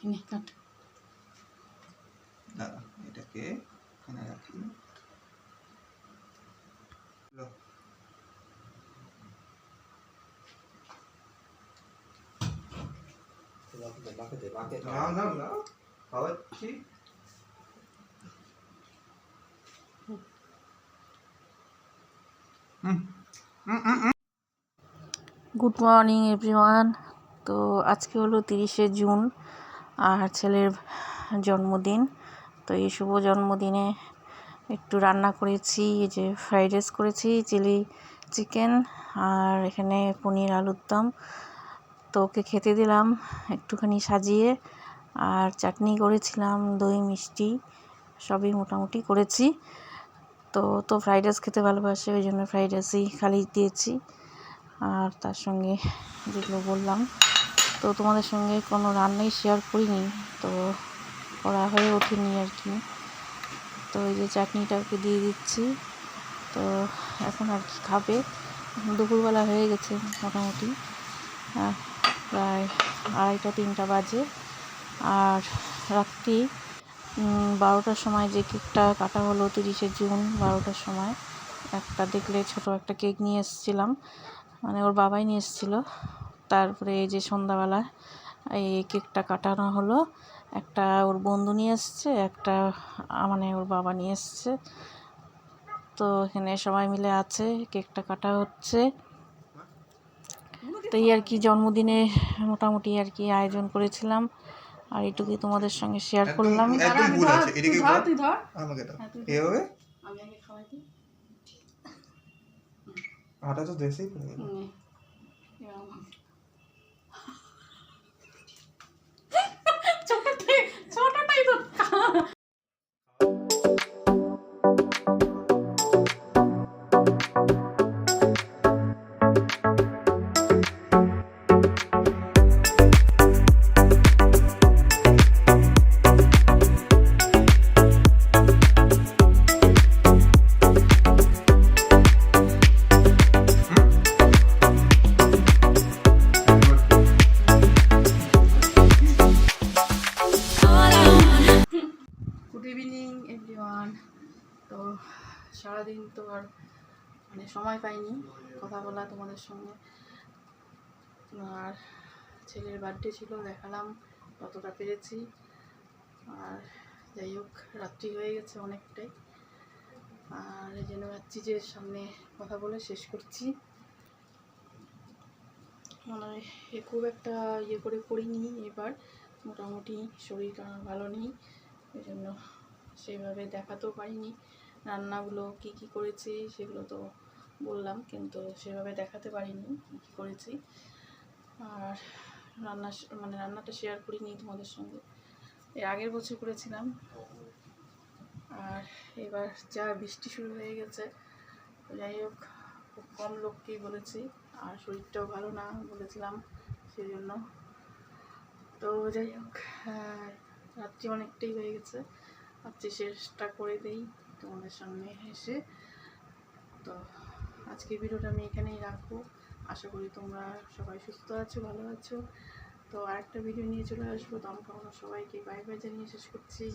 কাট। এটাকে এখানে রাখি। খাওয়াচ্ছি। Good morning everyone. তো আজকে হলো তিরিশে জুন। আর ছেলের জন্মদিন। তো এই শুভ জন্মদিনে একটু রান্না করেছি, এই যে ফ্রাইড রাইস করেছি, চিলি চিকেন আর এখানে পনির আলুর দম। তো ওকে খেতে দিলাম, একটুখানি সাজিয়ে আর চাটনি করেছিলাম, দই, মিষ্টি, সবই মোটামুটি করেছি। তো তো ফ্রাইড রাইস খেতে ভালোবাসে, ওই জন্য ফ্রাইড রাইসই খালি দিয়েছি। আর তার সঙ্গে যেগুলো বললাম তো তোমাদের সঙ্গে কোনো রান্নাই শেয়ার করিনি, তো করা হয়ে ওঠেনি আর কি। তো এই যে চাটনিটা ওকে দিয়ে দিচ্ছি, তো এখন আর কি খাবে। দুপুরবেলা হয়ে গেছে মোটামুটি। প্রায় আড়াইটা, তিনটা বাজে। আর রাত্রি বারোটার সময় যে কেকটা কাটা হলো তিরিশে জুন, বারোটার সময়, একটা দেখলে ছোট একটা কেক নিয়ে এসেছিলাম। মানে ওর বাবাই নিয়ে এসেছিল। তারপরে এই যে সন্ধ্যাবেলা এই কেকটা কাটানো হলো। একটা ওর বন্ধু নিয়ে এসছে একটা মানে ওর বাবা নিয়ে এসছে। তো এখানে সবাই মিলে আছে কেকটা কাটা হচ্ছে। তো এই আর কি জন্মদিনে মোটামুটি আর কি আয়োজন করেছিলাম। আর এইটুকুই তোমাদের সঙ্গে শেয়ার করলাম। আটা তো দেশেই পড়ে গেল। এভরিওয়ান তো সারাদিন তো আর মানে সময় পাইনি কথা বলা তোমাদের সঙ্গে। আর ছেলের বার্থডে ছিল, দেখালাম কতটা পেরেছি। আর যাই হোক, রাত্রি হয়ে গেছে অনেকটাই। আর এই জন্য ভাবছি যে সামনে কথা বলে শেষ করছি। মানে খুব একটা ইয়ে করে করিনি এবার। মোটামুটি শরীর ভালো নেই ওই জন্য সেভাবে দেখাতেও পারিনি। রান্নাগুলো কি কি করেছি সেগুলো তো বললাম কিন্তু সেভাবে দেখাতে পারিনি কী কী করেছি। আর রান্না মানে রান্নাটা শেয়ার করিনি তোমাদের সঙ্গে। এর আগের বছর করেছিলাম। আর এবার যা বৃষ্টি শুরু হয়ে গেছে যাই হোক খুব কম লোককেই বলেছি আর শরীরটাও ভালো না বলেছিলাম সেই জন্য তো যাই হোক হ্যাঁ, রাত্রি অনেকটাই হয়ে গেছে। ভাবছি শেষটা করে দেই তোমাদের সামনে এসে। তো আজকের ভিডিওটা আমি এখানেই রাখব। আশা করি তোমরা সবাই সুস্থ আছো, ভালো আছো। তো আরেকটা ভিডিও নিয়ে চলে আসব। তো তখন সবাইকে বাই বাই জানিয়ে শেষ করছি।